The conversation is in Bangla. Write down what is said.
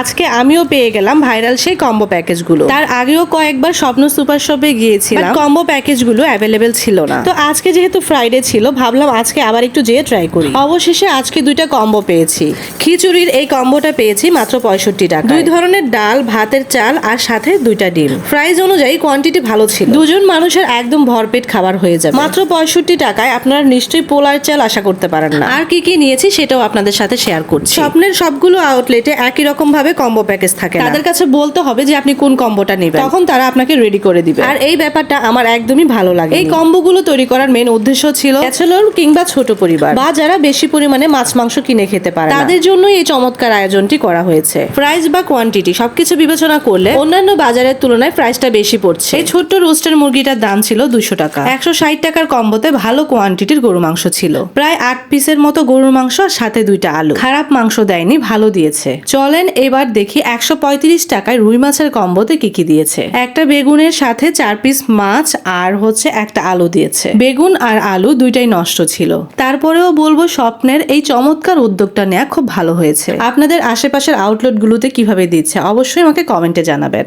আজকে আমিও পেয়ে গেলাম ভাইরাল সেই কম্বো প্যাকেজগুলো। তার আগেও কয়েকবার স্বপ্ন সুপার শপে গিয়েছিলাম। কম্বো প্যাকেজগুলো অ্যাভেলেবেল ছিল না। তো আজকে যেহেতু ফ্রাইডে ছিল, ভাবলাম আজকে আবার একটু যেয়ে ট্রাই করি। অবশেষে আজকে দুইটা কম্বো পেয়েছি। খিচুড়ির এই কম্বোটা পেয়েছি মাত্র পঁয়ষট্টি টাকা দুই ধরনের ডাল, ভাতের চাল আর সাথে দুইটা ডিম। প্রাইস অনুযায়ী কোয়ান্টিটি ভালো ছিল। দুজন মানুষের একদম ভরপেট খাবার হয়ে যাবে। মাত্র পঁয়ষট্টি টাকায় আপনারা নিশ্চয়ই পোলার চাল আশা করতে পারেন না। আর কি কি নিয়েছি সেটাও আপনাদের সাথে শেয়ার করছি। স্বপ্নের সবগুলো আউটলেটে একই রকম ভাবে কম্বো প্যাকেজ থাকে তাদের কাছে বলতে হবে যে আপনি কোন কম্বোটা নেবেন। তখন তারা আপনাকে রেডি করে দিবে। আর এই ব্যাপারটা আমার একদমই ভালো লাগে এই কম্বোগুলো তৈরি করার মেন উদ্দেশ্য ছিল ব্যাচেলর কিংবা ছোট পরিবার। বা যারা বেশি পরিমাণে মাছ মাংস কিনে খেতে পারে তাদের জন্য এই চমৎকার আয়োজনটি করা হয়েছে। প্রাইস বা কোয়ান্টিটি সবকিছু বিবেচনা করলে অন্যান্য বাজারের তুলনায় প্রাইসটা বেশি পড়ছে। এই ছোট্ট রোস্টের মুরগিটার দাম ছিল দুশো টাকা। একশো ষাট টাকার কম্বোতে ভালো কোয়ান্টিটির গরু মাংস ছিল। প্রায় আট পিসের মতো গরুর মাংস আর সাথে দুইটা আলু। খারাপ মাংস দেয়নি ভালো দিয়েছে। চলেন এবার দেখি একশো পঁয়ত্রিশ টাকায় রুই মাছের কম্বোতে কি কি দিয়েছে। একটা বেগুনের সাথে চার পিস মাছ আর হচ্ছে একটা আলু দিয়েছে। বেগুন আর আলু দুইটাই নষ্ট ছিল। তারপরেও বলব স্বপ্নের এই চমৎকার উদ্যোগটা নেওয়া খুব ভালো হয়েছে। আপনাদের আশেপাশের আউটলেটগুলোতে কীভাবে দিচ্ছে অবশ্যই আমাকে কমেন্টে জানাবেন।